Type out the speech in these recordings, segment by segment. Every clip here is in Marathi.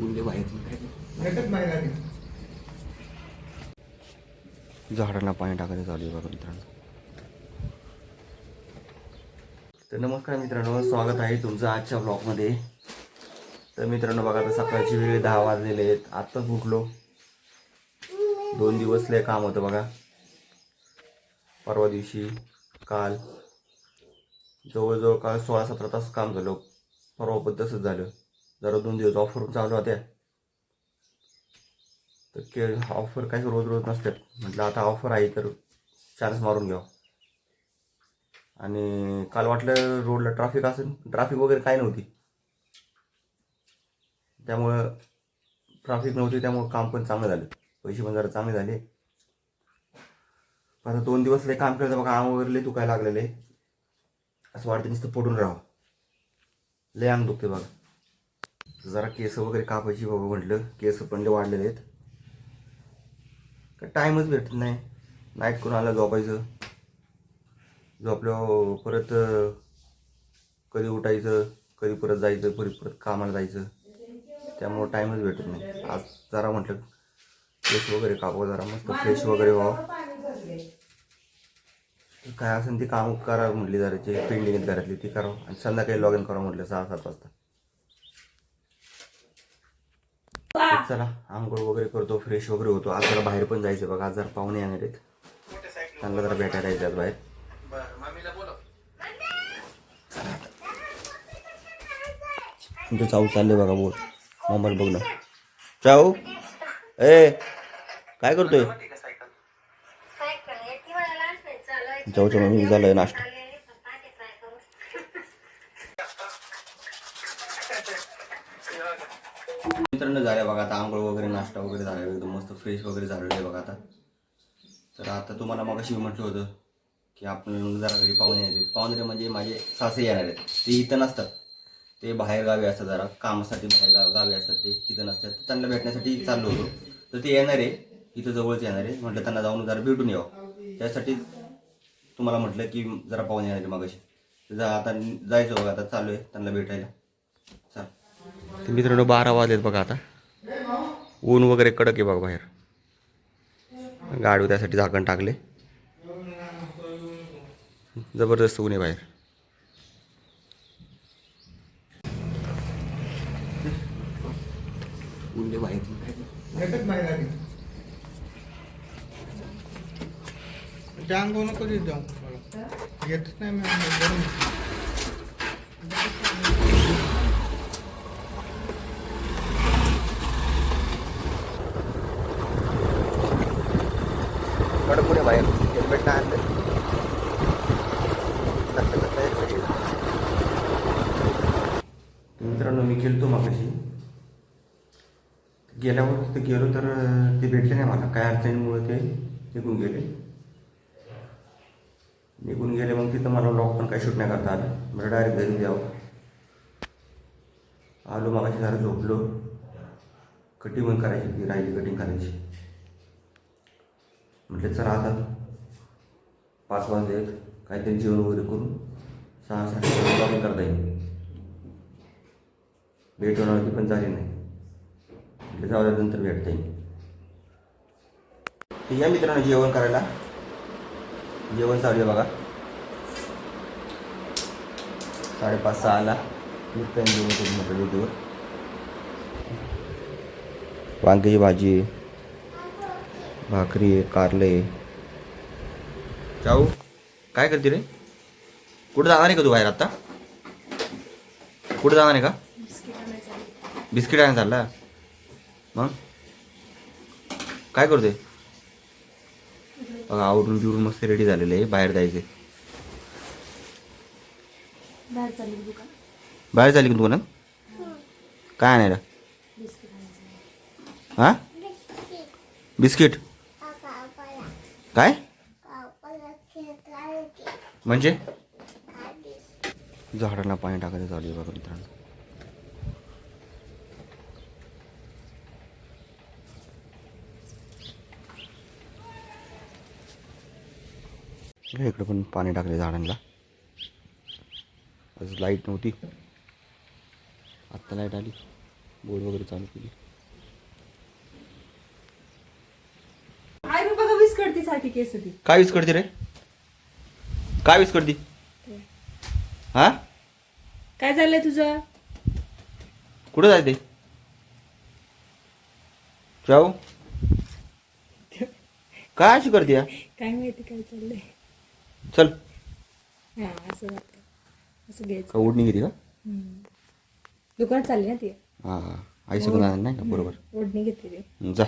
उरले बाहेर झाडांना पाणी टाकायचं चालू आहे बघा मित्रांनो. तर नमस्कार मित्रांनो स्वागत आहे तुमचं आजच्या ब्लॉगमध्ये तर मित्रांनो बघा आता सकाळची वेळ दहा वाजलेले आहेत. आत्ताच उठलो. दोन दिवस लय काम होतं बघा. परवा दिवशी काल. जवळजवळ काल सोळा सतरा तास काम झालं. परवा पण तसंच झालं. जरा दोन दिवस ऑफर चालू होत्या. तर के ऑफर काही रोज रोज नसतात. म्हटलं आता ऑफर आहे तर चान्स मारून घ्यावं. आणि काल वाटलं रोडला ट्रॅफिक असेल ट्रॅफिक वगैरे काही नव्हती. त्यामुळं ट्रॅफिक नव्हती त्यामुळं काम पण चांगलं झालं. पैसे पण जरा चांगले झाले. आता दोन दिवस लय काम केलं तर बघा अंग वगैरे लय दुखायला लागलेले. असं वाटतं नुसतं पडून राहावं. लय अंग दुखते बघा. जरा केस वगैरे कापायची बघू म्हटलं. केस पण वाढलेले आहेत. का टाईमच भेटत नाही. नाईट करून आलं झोपायचं. झोपल्यावर परत कधी उठायचं कधी परत जायचं कधी परत कामाला जायचं. त्यामुळं टाईमच भेटत नाही. आज जरा म्हटलं केस वगैरे कापावं जरा मस्त फ्रेश वगैरे व्हावं. काय असेल ती काम करा म्हटली जरा जे पेंडिंग आहेत घरातली ती करावं आणि संध्याकाळी लॉग इन करावं म्हटलं सहा सात वाजता. तर चला आंघोळ वगैरे करतो फ्रेश वगैरे होतो. आज जरा बाहेर पण जायचं बघा आज जरा पाहुणे येणार आहेत. त्यांना जरा भेटायला यायचं आज बाहेर. तुमचं चाऊ चाललंय बघा बोल. मोबाईल बघ ना. चाऊ? ए काय करतोय? जाऊच्या मम्मी झालंय नाश्ता मित्रांनो झाल्या बघा आता आंघोळ वगैरे नाश्ता वगैरे झाला एकदम मस्त फ्रेश वगैरे झालेलं आहे बघा आता. तर आता तुम्हाला मग अशी म्हटलं होतं की आपण जरा घरी पाहुणे येतात पाहुणे म्हणजे माझे सासे येणार आहेत. ते इथं नसतात. ते बाहेर गावी असतात जरा. कामासाठी बाहेर गाव गावी असतात. ते इथं नसतात. त्यांना भेटण्यासाठी चाललो होतो. तर ते येणार आहे. इथं जवळच येणार आहे. म्हटलं त्यांना जाऊन जरा भेटून यावं. त्यासाठी तुम्हाला म्हटलं की जरा पाहुणे येणार आहे मगाशी. जा आता जायचं बघा. आता चालू आहे. त्यांना भेटायला. चाल. मित्रांनो बारा वाजलेत बघा आता. ऊन वगैरे कडक आहे बघा बाहेर. गाडी त्यासाठी झाकण टाकले. जबरदस्त ऊन आहे बाहेर. नाही गाडी त्या अंगावर नको देत जाऊ मला. येतच नाही मी अंगावर भरून. कडक ऊन आहे बाहेर. हेल्मेट नाही आणलं. मित्रांनो मी गेलतो मागाशी. गेल्यावर तिथे गेलो तर ते भेटले नाही मला. काय अडचणीमुळे ते निघून गेले. निघून गेले मग तिथं मला लॉक पण काही शूट नाही करता आलं. म्हणजे डायरेक्ट घरी द्यावं. आलो मागाशी जरा झोपलो. कटिंग पण करायची ती राहिली कटिंग करायची. म्हटलं चला आता पाच वाजले काहीतरी जेवण वगैरे करून सहा साडे लॉगिंग करता येईल. भेट होणार होती पण झाली नाही. म्हटलं जाऊ नंतर भेटता येईल. तर या मित्रांनो जेवण करायला. जेवण चालू आहे बघा. साडेपाच सहाला निघताना जेवण करून म्हटलं ड्युटीवर वांग्याची भाजी भाकरी आहे कारले. जाऊ. काय करते रे? कुठं जाणार आहे का तू बाहेर आता? कुठं जाणार आहे का? बिस्किट आणायला चालला. मग? काय करतोय? बघा आवरून बिवरून मस्त रेडी झालेलं आहे. बाहेर जायचे बाहेर चालली झाली का दुकानात? काय आणायला? बिस्किट आणायचं हां? बिस्किट. काय? म्हणजे? झाडांना पाणी टाकायचं चालू आहे बघा मित्रांनो. इकडे पण पाणी टाकले झाडांना. आज लाइट नव्हती. आत्ता लाइट आली. बोर्ड वगैरे चालू केली आई बघा वीस करते सारखी केस ती काय वीज करते रे? काय वीज करते? हा? काय झालंय तुझं? कुठं जायते जाऊ. काय अशी करते? काय माहिती काय चाललंय. चल. हा असं असं घ्यायचं. का ओढणी घेते का? हम्म. दुकानात चालली ना ती. हा हा. आई सगळं नाही का बरोबर. ओढणी घेते रे जा.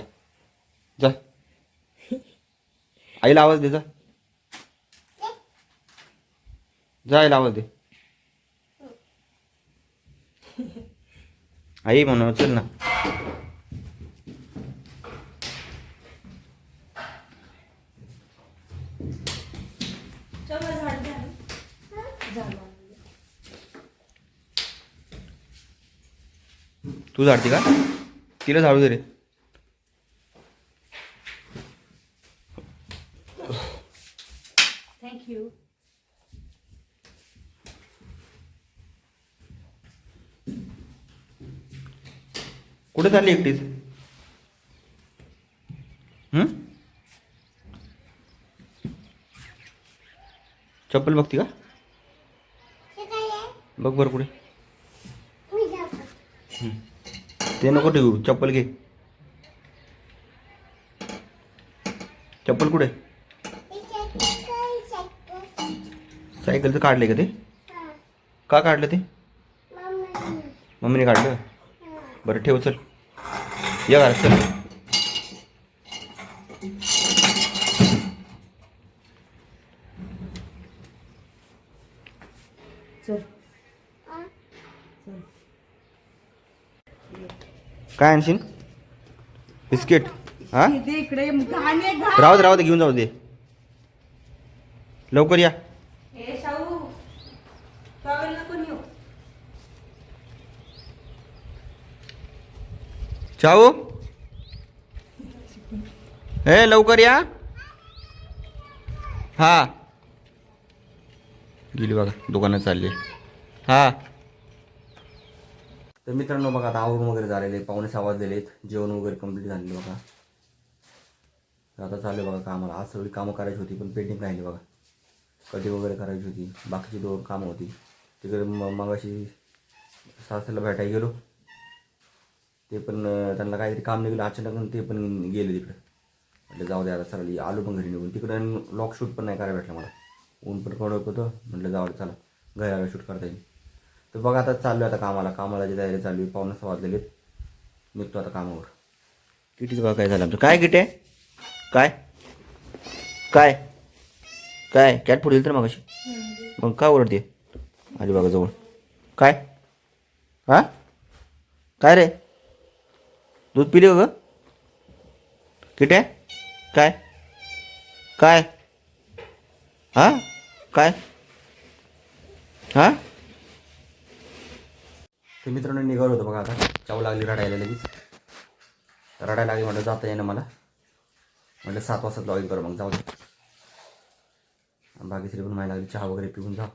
जा. आईला आवाज दे जा. जा आईला आवाज दे. आई म्हणून चल ना. तू झाडते का? तिला झाडू दे रे. थँक्यू कुठे चालली एकटीच? हं? चप्पल बघती का? बघ बरं कुठे. ते नको ठेवू चप्पल घे. चप्पल कुठे? सायकलचं काढलंय का ते? का काढलं ते? मम्मीने काढलं? बरं ठेव चल. या घरात चल. काय आणशील? बिस्किट हा? इकडे घाण. राहू दे राहू दे घेऊन जाऊ दे. लवकर या. टॉवेल नको नेऊ चाऊ हे लवकर या. हा. गेली बघा दुकानात चालली. हा. तर मित्रांनो बघा आता आवरून वगैरे झालेले पाहुणे सहा वाजलेले आहेत. जेवण वगैरे कंप्लीट झालेले बघा. तर आता चालू बघा कामाला. आज सगळी कामं करायची होती पण पेंटिंग राहिली बघा. कटिंग वगैरे करायची होती. बाकीची दोन कामं होती. तिकडे म मगाशी सासऱ्याला भेटायला गेलो. ते पण त्यांना काहीतरी काम निघलं अचानक ते पण गेले तिकडे. म्हटलं जाऊ द्या आता सरली आलो पण घरी निघून. तिकडे लॉक शूट पण नाही करायला भेटलं मला. ऊन पण कडक होतं म्हटलं जाऊ दे चला घरी आलं शूट करता येईल. तर बघा आता चाललो आता कामाला. कामाला जी तयारी चालू आहे सहा वाजलेले आहेत. निघतो आता कामावर. किटीचं बघा काय झालं आमचं. काय किटे? काय? काय? काय? कॅट फुडेल तर मग अशी मग का ओरडते? अलिबागाजवळ. काय? हा? काय रे? दूध पिले ग किटे काय? काय? हा? काय? हा? ते मित्रांनो निघालो होतो बघा आता. चाव लागली रडायला लगेच. रडायला लागली म्हटलं जाता येणं मला. म्हटलं सात वाजता लॉगिन करू मग जाऊ दे. बागेश्री पण माहिती लागली चहा वगैरे पिऊन जा.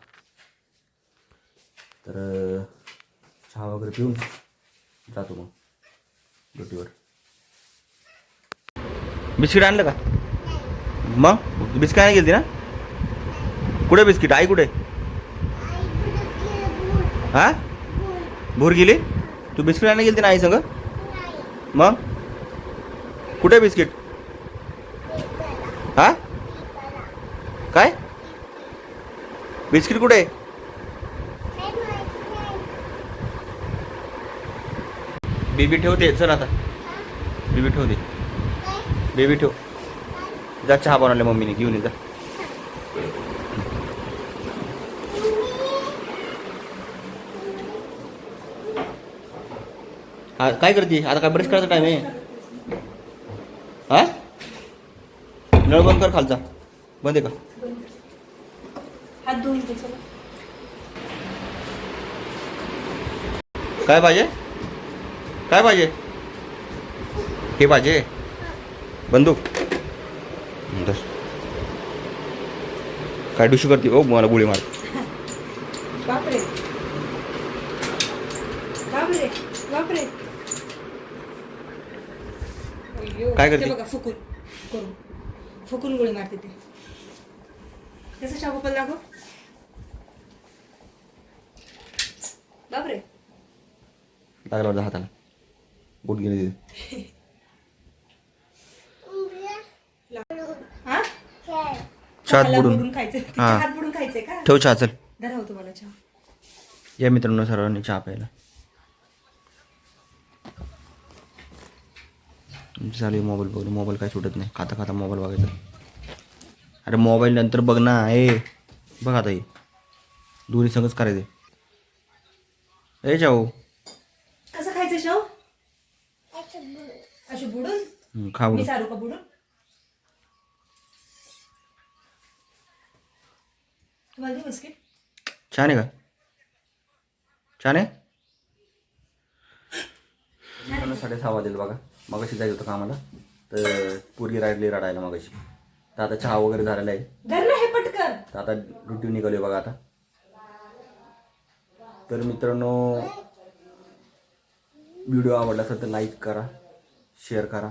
तर चहा वगैरे पिऊन जातो मग ड्युटीवर. बिस्किट आणलं का? मग? बिस्किट नाही गेली ना? कुठे बिस्किट? आई कुठे? हा? भूर गेली? तू बिस्किट आणायला गेली ना आई संग? मग? कुठे बिस्किट? हा? काय? बिस्किट कुठे? बेबी ठेवते चल आता. बेबी ठेवते बेबी ठेव. जा चहा बनवल्या मम्मीने घेऊन ये जा. हा काय करते? आता काय ब्रश करायचा टाइम आहे? हा? नळ बंद कर खालचा. बंद आहे का? काय पाहिजे? काय पाहिजे हे पाहिजे बंदूक. काय डुशू करते? ओ मला गोळी मार. काय करते? बघा फुकून करून. फुकून गोळी मारते ते. कसं शाबू पण लागू बापरे. लागला होता हाताला. बोट हा? चहात बुडून. हा. बुडून खायचंय का? ठेव चहा चल. धरा होतो मला चहा. या मित्रांनो सर्वांनी चहा प्यायला. चालू मोबाईल बघ मोबाईल काय सुटत नाही. खाता खाता मोबाईल बघायचा. अरे मोबाईल नंतर बघ ना. ए बघ आता हे. दुरी संगच करायचे. ए जाऊ कसं खायचं शाव अशी बुडून हं, खा मी. सारू का बुडून. तुम्हाला दे बिस्किट? छान आहे का? छान आहे? मित्रांनो साडेसहा वाजेल बघा. मगाशी जायचं होतं कामाला तर पुरी राहिली रडायला मगाशी. तर आता चहा वगैरे झालेला आहे. धर ना हे पटकन. तर आता ड्युटी निघाली बघा आता. तर मित्रांनो व्हिडिओ आवडला असेल तर लाईक करा. शेअर करा.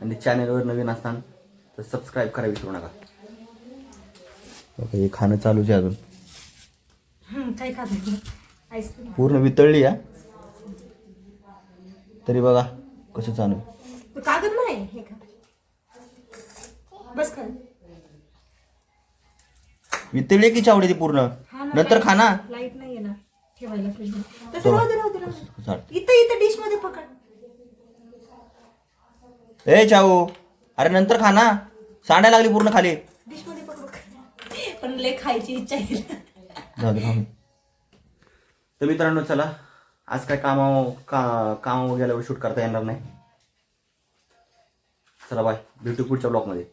आणि चॅनलवर नवीन असताना तर सबस्क्राईब करा विसरू नका. हे खाणं चालूच आहे अजून. खात नाही पूर्ण वितळली या तरी बघा कसं चालू आहे. कागद नाही? बस खा. वितळली की चावडी ती पूर्ण? नंतर खा ना. लाइट नाहीये ना. ठेवायला फ्रीज. चाल. इथं इथं डिशमध्ये पकड. ए चाऊ अरे नंतर खा ना. सांडायला लागली पूर्ण खाली. पकड पण लय खायची इच्छा आहे जाऊ दे खाऊ. तर मित्रांनो चला. आज काय कामा का कामावर गेल्यावर शूट करता येणार नाही. चला बाय भेटू पुढच्या ब्लॉगमध्ये